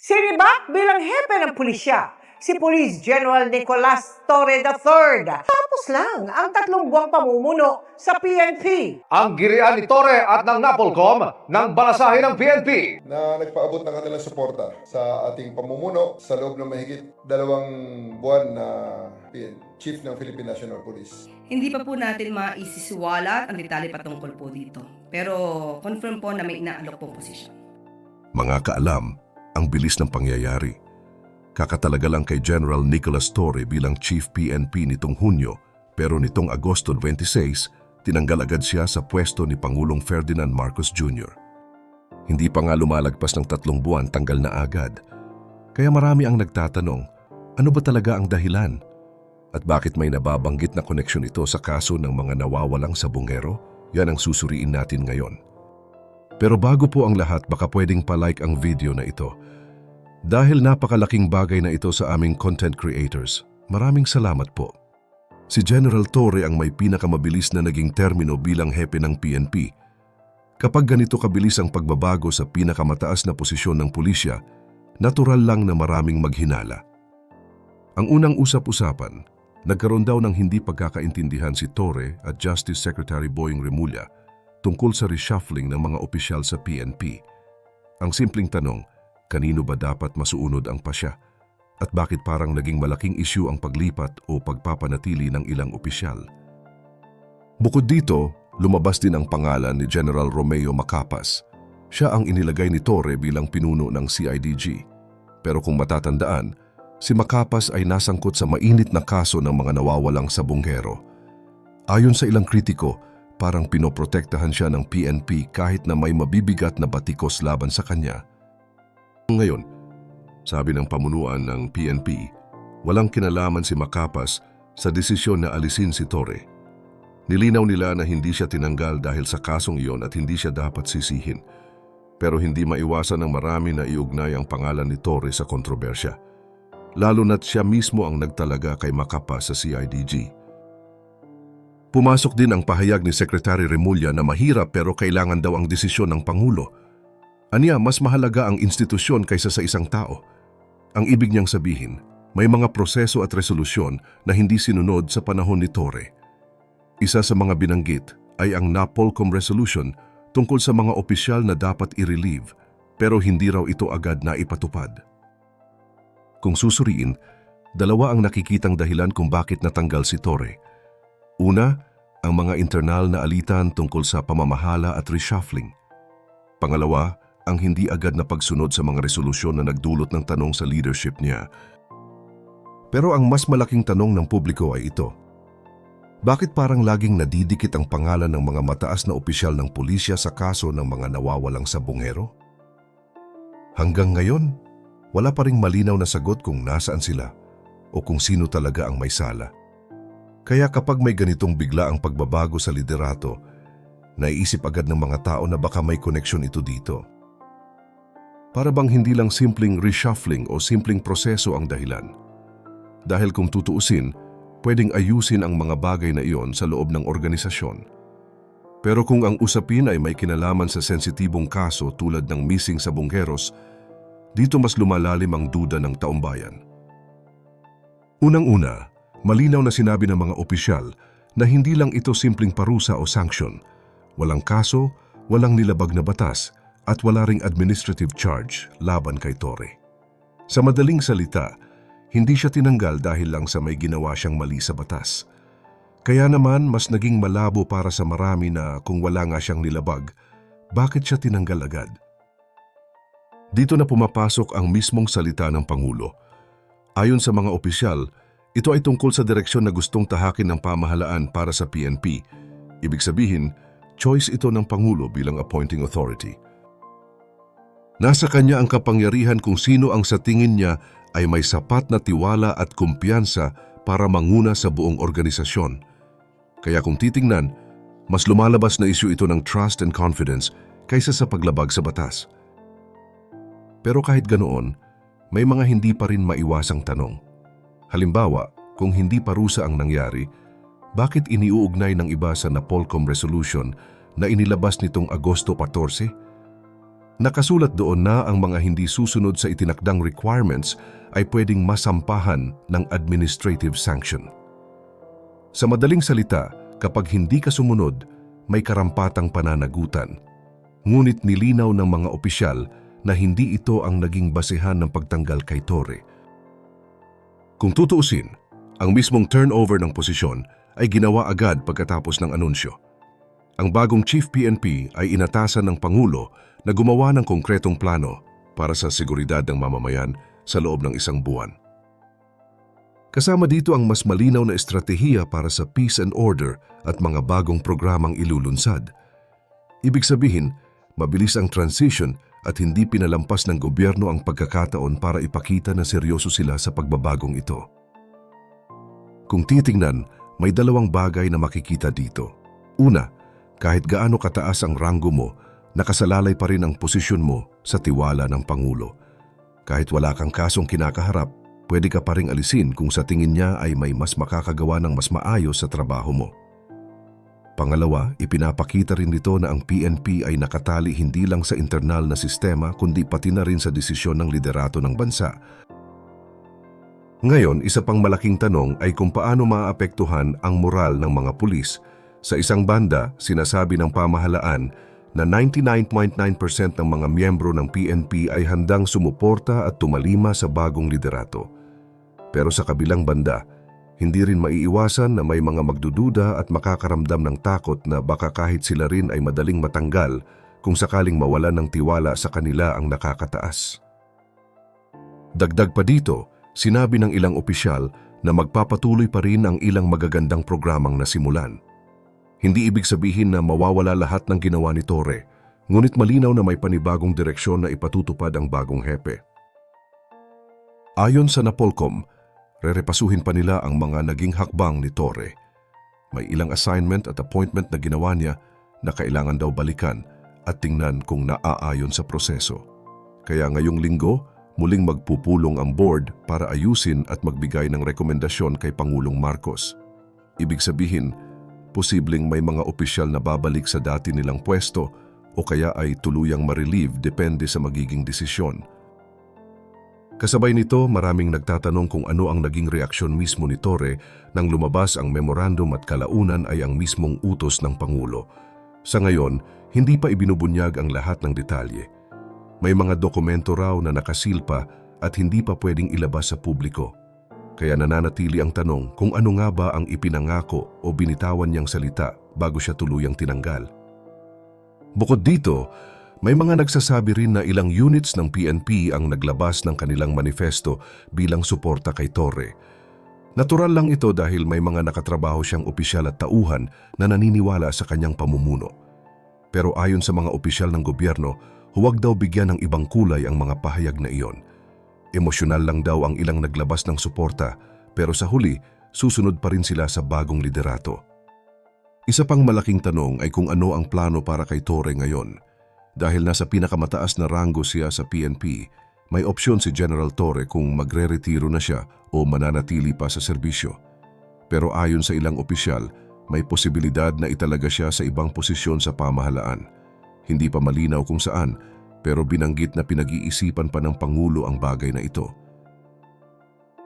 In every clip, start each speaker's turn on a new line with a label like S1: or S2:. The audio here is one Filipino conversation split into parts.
S1: Sinibak bilang hepe ng pulisya, si Police General Nicolas Torre III. Tapos lang ang tatlong buwang pamumuno sa PNP.
S2: Ang girian ni Torre at ng Napolcom ng balasahin ng PNP.
S3: na nagpaabot ng kanilang suporta sa ating pamumuno sa loob ng mahigit dalawang buwan na PN, Chief ng Philippine National Police.
S4: Hindi pa po natin maisisiwalat ang detalye patungkol po dito. Pero confirm po na may inaalok pong posisyon.
S5: Mga kaalam, ang bilis ng pangyayari. Kakatalaga lang kay General Nicolas Torre bilang Chief PNP nitong Hunyo, pero nitong Agosto 26, tinanggal agad siya sa pwesto ni Pangulong Ferdinand Marcos Jr. Hindi pa nga lumalagpas ng tatlong buwan, tanggal na agad. Kaya marami ang nagtatanong, ano ba talaga ang dahilan? At bakit may nababanggit na koneksyon ito sa kaso ng mga nawawalang sabungero? Yan ang susuriin natin ngayon. Pero bago po ang lahat, baka pwedeng palike ang video na ito. Dahil napakalaking bagay na ito sa aming content creators, maraming salamat po. Si General Torre ang may pinakamabilis na naging termino bilang hepe ng PNP. Kapag ganito kabilis ang pagbabago sa pinakamataas na posisyon ng pulisya, natural lang na maraming maghinala. Ang unang usap-usapan, nagkaroon daw ng hindi pagkakaintindihan si Torre at Justice Secretary Boying Remulla tungkol sa reshuffling ng mga opisyal sa PNP. Ang simpleng tanong, kanino ba dapat masuunod ang pasya? At bakit parang naging malaking isyu ang paglipat o pagpapanatili ng ilang opisyal? Bukod dito, lumabas din ang pangalan ni General Romeo Macapas. Siya ang inilagay ni Torre bilang pinuno ng CIDG. Pero kung matatandaan, si Macapas ay nasangkot sa mainit na kaso ng mga nawawalang sabonghero. Ayon sa ilang kritiko, parang pinoprotektahan siya ng PNP kahit na may mabibigat na batikos laban sa kanya. Ngayon, sabi ng pamunuan ng PNP, walang kinalaman si Macapas sa desisyon na alisin si Torre. Nilinaw nila na hindi siya tinanggal dahil sa kasong iyon at hindi siya dapat sisihin. Pero hindi maiwasan ng marami na iugnay ang pangalan ni Torre sa kontrobersya. Lalo na't siya mismo ang nagtalaga kay Macapas sa CIDG. Pumasok din ang pahayag ni Secretary Remulla na mahirap pero kailangan daw ang desisyon ng Pangulo. Aniya, mas mahalaga ang institusyon kaysa sa isang tao. Ang ibig niyang sabihin, may mga proseso at resolusyon na hindi sinunod sa panahon ni Torre. Isa sa mga binanggit ay ang NAPOLCOM resolution tungkol sa mga opisyal na dapat i-relieve pero hindi raw ito agad na ipatupad. Kung susuriin, dalawa ang nakikitang dahilan kung bakit natanggal si Torre. Una, ang mga internal na alitan tungkol sa pamamahala at reshuffling. Pangalawa, ang hindi agad na pagsunod sa mga resolusyon na nagdulot ng tanong sa leadership niya. Pero ang mas malaking tanong ng publiko ay ito. Bakit parang laging nadidikit ang pangalan ng mga mataas na opisyal ng pulisya sa kaso ng mga nawawalang sabongero? Hanggang ngayon, wala pa ring malinaw na sagot kung nasaan sila o kung sino talaga ang may sala. Kaya kapag may ganitong bigla ang pagbabago sa liderato, naiisip agad ng mga tao na baka may koneksyon ito dito. Para bang hindi lang simpleng reshuffling o simpleng proseso ang dahilan. Dahil kung tutuusin, pwedeng ayusin ang mga bagay na iyon sa loob ng organisasyon. Pero kung ang usapin ay may kinalaman sa sensitibong kaso tulad ng missing sa bungheros, dito mas lumalalim ang duda ng taumbayan. Unang-una, malinaw na sinabi ng mga opisyal na hindi lang ito simpleng parusa o sanction. Walang kaso, walang nilabag na batas, at wala ring administrative charge laban kay Torre. Sa madaling salita, hindi siya tinanggal dahil lang sa may ginawa siyang mali sa batas. Kaya naman mas naging malabo para sa marami na kung wala nga siyang nilabag, bakit siya tinanggal agad? Dito na pumapasok ang mismong salita ng Pangulo. Ayon sa mga opisyal, ito ay tungkol sa direksyon na gustong tahakin ng pamahalaan para sa PNP. Ibig sabihin, choice ito ng Pangulo bilang appointing authority. Nasa kanya ang kapangyarihan kung sino ang sa tingin niya ay may sapat na tiwala at kumpiyansa para manguna sa buong organisasyon. Kaya kung titingnan, mas lumalabas na isyu ito ng trust and confidence kaysa sa paglabag sa batas. Pero kahit ganoon, may mga hindi pa rin maiwasang tanong. Halimbawa, kung hindi parusa ang nangyari, bakit iniuugnay ng iba sa Napolcom Resolution na inilabas nitong Agosto 14? Nakasulat doon na ang mga hindi susunod sa itinakdang requirements ay pwedeng masampahan ng administrative sanction. Sa madaling salita, kapag hindi ka sumunod, may karampatang pananagutan. Ngunit nilinaw ng mga opisyal na hindi ito ang naging basehan ng pagtanggal kay Torre. Kung tutuusin, ang mismong turnover ng posisyon ay ginawa agad pagkatapos ng anunsyo. Ang bagong Chief PNP ay inatasan ng Pangulo na gumawa ng konkretong plano para sa seguridad ng mamamayan sa loob ng isang buwan. Kasama dito ang mas malinaw na estratehiya para sa peace and order at mga bagong programang ilulunsad. Ibig sabihin, mabilis ang transition at hindi pinalampas ng gobyerno ang pagkakataon para ipakita na seryoso sila sa pagbabagong ito. Kung titingnan, may dalawang bagay na makikita dito. Una, kahit gaano kataas ang ranggo mo, nakasalalay pa rin ang posisyon mo sa tiwala ng Pangulo. Kahit wala kang kasong kinakaharap, pwede ka pa ring alisin kung sa tingin niya ay may mas makakagawa ng mas maayos sa trabaho mo. Pangalawa, ipinapakita rin nito na ang PNP ay nakatali hindi lang sa internal na sistema kundi pati na rin sa desisyon ng liderato ng bansa. Ngayon, isa pang malaking tanong ay kung paano maapektuhan ang moral ng mga pulis. Sa isang banda, sinasabi ng pamahalaan na 99.9% ng mga miyembro ng PNP ay handang sumuporta at tumalima sa bagong liderato. Pero sa kabilang banda, hindi rin maiiwasan na may mga magdududa at makakaramdam ng takot na baka kahit sila rin ay madaling matanggal kung sakaling mawalan ng tiwala sa kanila ang nakakataas. Dagdag pa dito, sinabi ng ilang opisyal na magpapatuloy pa rin ang ilang magagandang programang nasimulan. Hindi ibig sabihin na mawawala lahat ng ginawa ni Torre, ngunit malinaw na may panibagong direksyon na ipatutupad ang bagong hepe. Ayon sa Napolcom, rerepasuhin pa nila ang mga naging hakbang ni Torre. May ilang assignment at appointment na ginawa niya na kailangan daw balikan at tingnan kung naaayon sa proseso. Kaya ngayong linggo, muling magpupulong ang board para ayusin at magbigay ng rekomendasyon kay Pangulong Marcos. Ibig sabihin, posibleng may mga opisyal na babalik sa dati nilang pwesto o kaya ay tuluyang ma-relieve depende sa magiging desisyon. Kasabay nito, maraming nagtatanong kung ano ang naging reaksyon mismo ni Torre nang lumabas ang memorandum at kalaunan ay ang mismong utos ng Pangulo. Sa ngayon, hindi pa ibinubunyag ang lahat ng detalye. May mga dokumento raw na nakasilpa at hindi pa pwedeng ilabas sa publiko. Kaya nananatili ang tanong kung ano nga ba ang ipinangako o binitawan niyang salita bago siya tuluyang tinanggal. Bukod dito, may mga nagsasabi rin na ilang units ng PNP ang naglabas ng kanilang manifesto bilang suporta kay Torre. Natural lang ito dahil may mga nakatrabaho siyang opisyal at tauhan na naniniwala sa kanyang pamumuno. Pero ayon sa mga opisyal ng gobyerno, huwag daw bigyan ng ibang kulay ang mga pahayag na iyon. Emosyonal lang daw ang ilang naglabas ng suporta, pero sa huli, susunod pa rin sila sa bagong liderato. Isa pang malaking tanong ay kung ano ang plano para kay Torre ngayon. Dahil nasa pinakamataas na ranggo siya sa PNP, may opsyon si General Torre kung magre-retiro na siya o mananatili pa sa serbisyo. Pero ayon sa ilang opisyal, may posibilidad na italaga siya sa ibang posisyon sa pamahalaan. Hindi pa malinaw kung saan, pero binanggit na pinag-iisipan pa ng Pangulo ang bagay na ito.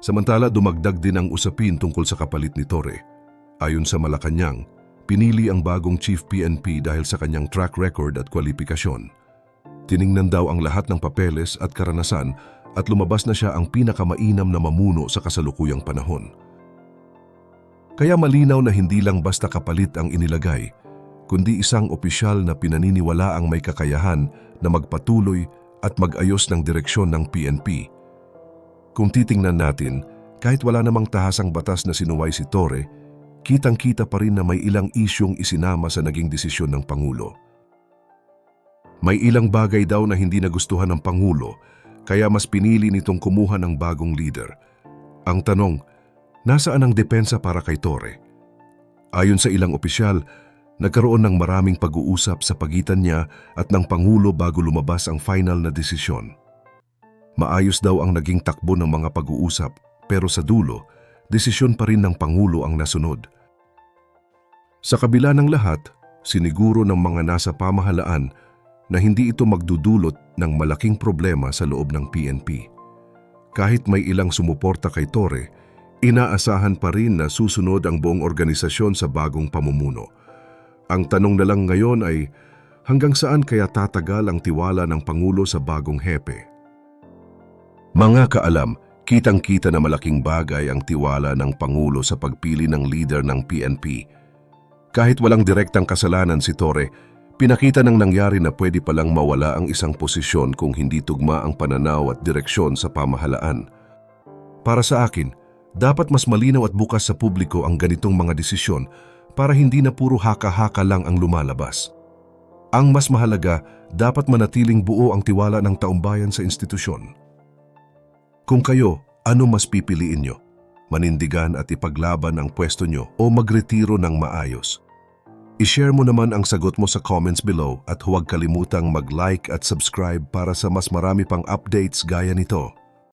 S5: Samantala dumagdag din ang usapin tungkol sa kapalit ni Torre. Ayon sa Malacanang, pinili ang bagong Chief PNP dahil sa kanyang track record at kwalifikasyon. Tiningnan daw ang lahat ng papeles at karanasan at lumabas na siya ang pinakamainam na mamuno sa kasalukuyang panahon. Kaya malinaw na hindi lang basta kapalit ang inilagay, kundi isang opisyal na pinaniniwala ang may kakayahan na magpatuloy at mag-ayos ng direksyon ng PNP. Kung titingnan natin, kahit wala namang tahasang batas na sinuway si Torre, kitang-kita pa rin na may ilang isyong isinama sa naging desisyon ng Pangulo. May ilang bagay daw na hindi nagustuhan ng Pangulo, kaya mas pinili nitong kumuha ng bagong leader. Ang tanong, nasaan ang depensa para kay Torre? Ayon sa ilang opisyal, nagkaroon ng maraming pag-uusap sa pagitan niya at ng Pangulo bago lumabas ang final na desisyon. Maayos daw ang naging takbo ng mga pag-uusap, pero sa dulo, desisyon pa rin ng Pangulo ang nasunod. Sa kabila ng lahat, siniguro ng mga nasa pamahalaan na hindi ito magdudulot ng malaking problema sa loob ng PNP. Kahit may ilang sumuporta kay Torre, inaasahan pa rin na susunod ang buong organisasyon sa bagong pamumuno. Ang tanong na lang ngayon ay hanggang saan kaya tatagal ang tiwala ng Pangulo sa bagong hepe? Mga kaalam, kitang-kita na malaking bagay ang tiwala ng Pangulo sa pagpili ng leader ng PNP. Kahit walang direktang kasalanan si Torre, pinakita ng nangyari na pwede palang mawala ang isang posisyon kung hindi tugma ang pananaw at direksyon sa pamahalaan. Para sa akin, dapat mas malinaw at bukas sa publiko ang ganitong mga desisyon para hindi na puro haka-haka lang ang lumalabas. Ang mas mahalaga, dapat manatiling buo ang tiwala ng taumbayan sa institusyon. Kung kayo, ano mas pipiliin nyo? Manindigan at ipaglaban ang pwesto nyo o magretiro ng maayos? I-share mo naman ang sagot mo sa comments below at huwag kalimutang mag-like at subscribe para sa mas marami pang updates gaya nito.